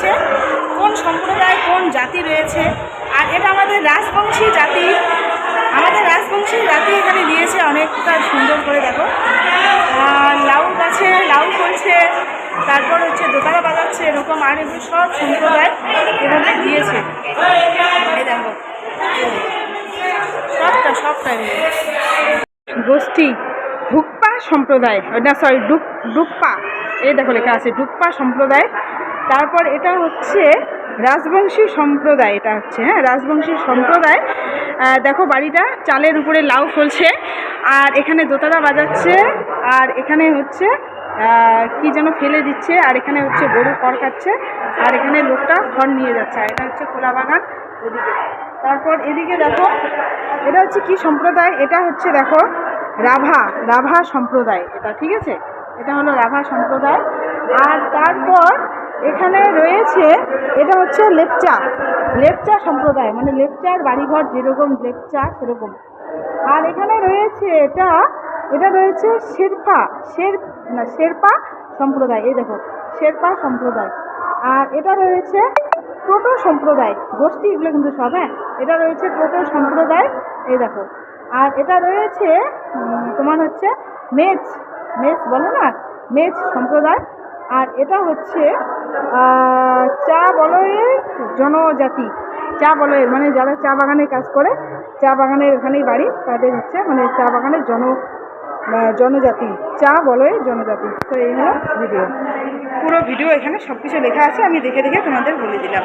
দিয়েছে কোন সম্প্রদায়, কোন জাতি রয়েছে, আর এটা আমাদের রাজবংশী জাতি। আমাদের রাজবংশী জাতি এখানে দিয়েছে অনেকটা সুন্দর করে, দেখো। লাউ গাছে লাউ ফলছে, তারপর হচ্ছে দোতারা বাজাচ্ছে এরকম আর এগুলো সব সম্প্রদায় এভাবে দিয়েছে। দেখো। সবটা সবটাই গোষ্ঠী ডুকপা সম্প্রদায়, না সরি ডুক, ডুকপা। এই দেখো লেখা আছে ডুকপা সম্প্রদায় তারপর এটা হচ্ছে রাজবংশী সম্প্রদায়, এটা হচ্ছে হ্যাঁ রাজবংশী সম্প্রদায়। দেখো বাড়িটা, চালের উপরে লাউ ফলছে, আর এখানে দোতারা বাজাচ্ছে, আর এখানে হচ্ছে কি যেন ফেলে দিচ্ছে, আর এখানে হচ্ছে গরু খড় খাচ্ছে, আর এখানে লোকটা খড় নিয়ে যাচ্ছে, আর এটা হচ্ছে খোলা বাগান ওদিকে। তারপর এদিকে দেখো, এটা হচ্ছে কি সম্প্রদায়? এটা হচ্ছে দেখো রাভা রাভা সম্প্রদায়, এটা ঠিক আছে? এটা হলো রাভা সম্প্রদায়। আর তারপর এখানে রয়েছে, এটা হচ্ছে লেপচা। লেপচা সম্প্রদায় মানে লেপচার বাড়িঘর যেরকম লেপচা সেরকম। আর এখানে রয়েছে এটা এটা রয়েছে শেরপা, শের না, শেরপা সম্প্রদায়, এই দেখো, শেরপা সম্প্রদায়। আর এটা রয়েছে টোটো সম্প্রদায়, গোষ্ঠী এগুলো কিন্তু সব হ্যাঁ? এটা রয়েছে টোটো সম্প্রদায়, এই দেখো। আর এটা রয়েছে তোমার হচ্ছে মেচ মেচ বলে না? মেচ সম্প্রদায়। আর এটা হচ্ছে চা বলয়ের জনজাতি। চা বলয়ের মানে যারা চা বাগানে কাজ করে, চা বাগানের ওখানেই বাড়ি, তাদের হচ্ছে মানে চা বাগানের জন জনজাতি। চা বলয়ের জনজাতি। তো এই হলো ভিডিও। পুরো ভিডিও এখানে সব কিছু লেখা আছে, আমি দেখে দেখে তোমাদের বলে দিলাম।